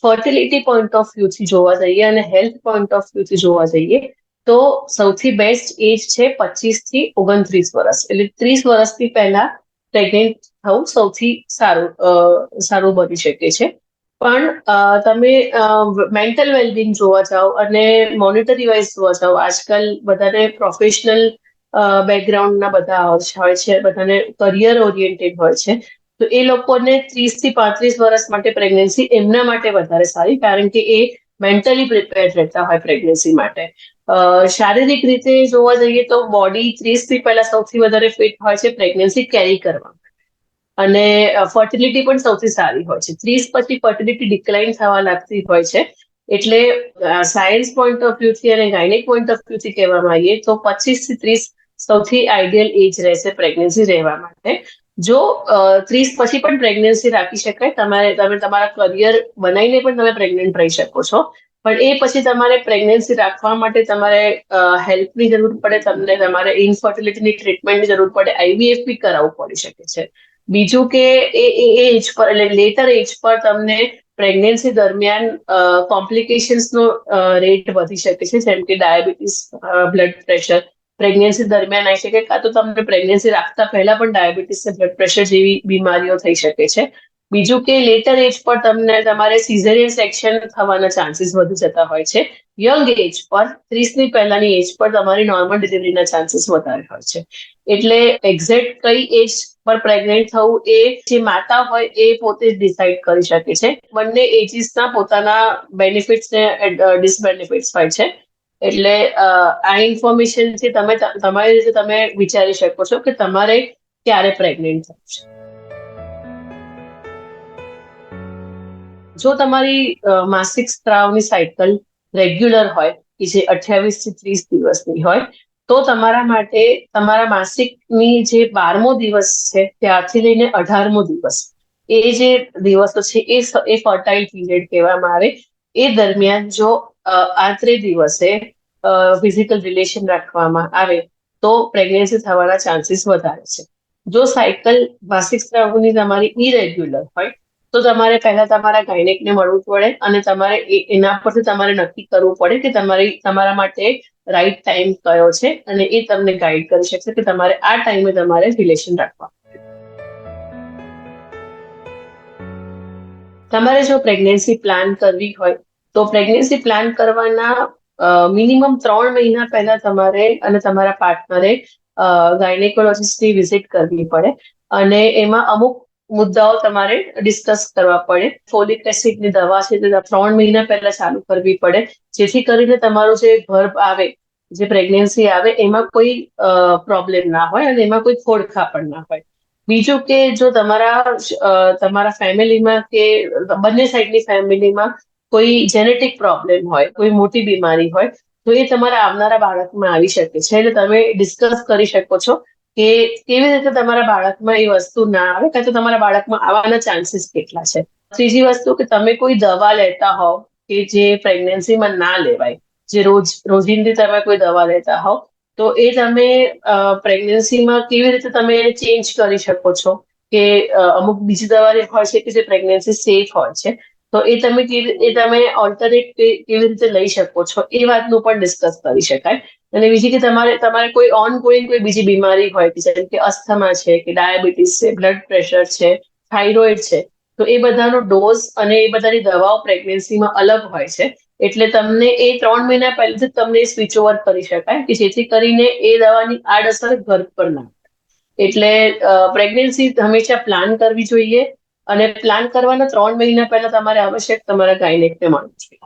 Fertility point of વ્યૂથી જોવા જઈએ અને હેલ્થ પોઈન્ટ ઓફ વ્યૂથી જોવા જઈએ, તો સૌથી બેસ્ટ એજ છે પચીસથી ઓગણત્રીસ વર્ષ એટલે ત્રીસ વર્ષથી પહેલા પ્રેગ્નેન્ટ થવું સૌથી સારું સારું બની શકે છે. પણ તમે મેન્ટલ વેલબિંગ જોવા જાઓ અને મોનિટરી વાઇઝ જોવા જાઓ, આજકાલ બધાને પ્રોફેશનલ બેકગ્રાઉન્ડના બધા હોય છે, બધાને કરિયર ઓરિએન્ટેડ હોય છે. તો એ લોકોને ત્રીસથી પાંત્રીસ વર્ષ માટે પ્રેગ્નન્સી એમના માટે વધારે સારી, કારણ કે એ મેન્ટલી પ્રિપેર રહેતા હોય પ્રેગ્નન્સી માટે. શારીરિક રીતે જોવા જઈએ તો બોડી ત્રીસથી પહેલા સૌથી વધારે ફિટ હોય છે પ્રેગ્નન્સી કેરી કરવા અને ફર્ટિલિટી પણ સૌથી સારી હોય છે. ત્રીસ પછી ફર્ટિલિટી ડિક્લાઇન થવા લાગતી હોય છે. એટલે સાયન્સ પોઈન્ટ ઓફ વ્યૂથી અને ગાયનિક પોઈન્ટ ઓફ વ્યૂથી કહેવામાં આવીએ તો પચીસથી ત્રીસ સૌથી આઈડિયલ એજ રહેશે પ્રેગ્નન્સી રહેવા માટે. જો ત્રીસ પછી પણ પ્રેગ્નન્સી રાખી શકાય. તમારે, તમે તમારા કરિયર બનાવીને પણ તમે પ્રેગ્નન્ટ રહી શકો છો. પણ એ પછી તમારે પ્રેગ્નન્સી રાખવા માટે તમારે હેલ્પની જરૂર પડે. તમને તમારે ઇનફર્ટિલિટીની ટ્રીટમેન્ટની જરૂર પડે. આઈવીએફ બી કરાવવું પડી શકે છે. બીજું કે એ એજ પર, એટલે લેટર એજ પર તમને પ્રેગ્નન્સી દરમિયાન કોમ્પ્લિકેશન્સનો રેટ વધી શકે છે. જેમ કે ડાયાબિટીસ બ્લડ પ્રેશર પ્રેગ્નન્સી દરમિયાન આવી શકે કાં તો તમને પ્રેગ્નન્સી રાખતા પહેલા પણ ડાયાબિટીસ બ્લડ પ્રેશર જેવી બીમારીઓ થઈ શકે છે. બીજું કે લેટર એજ પર તમને તમારે સિઝેરિયન સેક્શન થવાના ચાન્સીસ વધી જતા હોય છે. યંગ એજ પર, ત્રીસની પહેલાની એજ પર તમારી નોર્મલ ડિલિવરીના ચાન્સીસ વધારે હોય છે. એટલે એક્ઝેક્ટ કઈ એજ પર પ્રેગ્નેન્ટ થવું એ જે માતા હોય એ પોતે જ ડિસાઇડ કરી શકે છે. બંને એજીસના પોતાના બેનિફિટ્સ ને ડિસબેનિફિટ્સ હોય છે. એટલે આ ઇન્ફોર્મેશનથી તમે તમારી રીતે તમે વિચારી શકો છો કે તમારે ક્યારે પ્રેગ્નેન્ટ છે. જો તમારી માસિક સ્ત્રાવની સાયકલ રેગ્યુલર હોય, કે જે અઠ્યાવીસથી ત્રીસ દિવસની હોય, તો તમારા માટે, તમારા માસિકની જે બારમો દિવસ છે, ત્યારથી લઈને અઢારમો દિવસ, એ જે દિવસો છે, એ એ ફર્ટાઇલ પીરિયડ કહેવામાં આવે, એ દરમિયાન જો આત્રે દિવસે ફિઝિકલ રિલેશન રાખવામાં આવે, તો પ્રેગ્નન્સી થવાના ચાન્સીસ વધારે છે. જો સાયકલ માસિક સ્ત્રાવની તમારી ઇરેગ્યુલર હોય, તો તમારે પહેલા તમારા ગાયનેકને મળવું પડે અને તમારે એના પરથી તમારે નક્કી કરવું પડે કે તમારી, તમારા માટે રાઈટ ટાઈમ કયો છે અને એ તમને ગાઈડ કરી શકશે કે તમારે આ ટાઈમે તમારે રિલેશન રાખવા. તમારે જો પ્રેગ્નન્સી પ્લાન કરવી હોય તો પ્રેગ્નન્સી પ્લાન કરવાના મિનિમમ ત્રણ મહિના પહેલા તમારે અને તમારા પાર્ટનરે ગાયનેકોલોજીસ્ટની વિઝિટ કરવી પડે. અને એમાં અમુક મુદ્દાઓ તમારે ડિસ્કસ કરવા પડે. ફોલિક એસિડની દવા છે તે ત્રણ મહિના પહેલા ચાલુ કરવી પડે. જેથી કરીને તમારું જે ગર્ભ આવે, જે પ્રેગ્નન્સી આવે, એમાં કોઈ પ્રોબ્લેમ ના હોય અને એમાં કોઈ ખોડખા પણ ના હોય. બીજું કે જો તમારા તમારા ફેમિલીમાં કે, બંને સાઈડની ફેમિલીમાં કોઈ જેનેટિક પ્રોબ્લેમ હોય, કોઈ મોટી બીમારી હોય, તો એ તમારા આવનારા બાળકમાં આવી શકે છે. એટલે તમે ડિસ્કસ કરી શકો છો કે કેવી રીતે તમારા બાળકમાં એ વસ્તુ ના આવે, કાં તો તમારા બાળકમાં આવવાના ચાન્સીસ કેટલા છે. ત્રીજી વસ્તુ કે તમે કોઈ દવા લેતા હોવ કે જે પ્રેગ્નન્સીમાં ના લેવાય, જે રોજ, રોજિંદી તમે કોઈ દવા લેતા હોવ, તો એ તમે પ્રેગ્નન્સીમાં કેવી રીતે તમે ચેન્જ કરી શકો છો કે અમુક બીજી દવા હોય છે કે જે પ્રેગ્નન્સી સેફ હોય છે. તો એ તમે એ તમે ઓલ્ટરનેટ કેવી રીતે લઈ શકો છો? એ વાતનું પણ ડિસ્કસ કરી શકાય. અને બીજી કે તમારે તમારે કોઈ ઓન ગોઈંગ કોઈ બીજી બીમારી હોય કે જેમ કે અસ્થમા છે, કે ડાયાબિટીસ છે બ્લડ પ્રેશર છે થાઇરોઇડ છે, તો એ બધાનો ડોઝ અને એ બધાની દવાઓ પ્રેગ્નન્સીમાં અલગ હોય છે. એટલે તમને એ ત્રણ મહિના પહેલેથી તમને સ્વિચ ઓવર કરી શકાય કે જેથી કરીને એ દવાની આડઅસર ઘર પર ના એટલે પ્રેગ્નન્સી હંમેશા પ્લાન કરવી જોઈએ. અને પ્લાન કરવાના ત્રણ મહિના પહેલા તમારે આવશ્યક તમારા ગાયનેકને મળવું જોઈએ.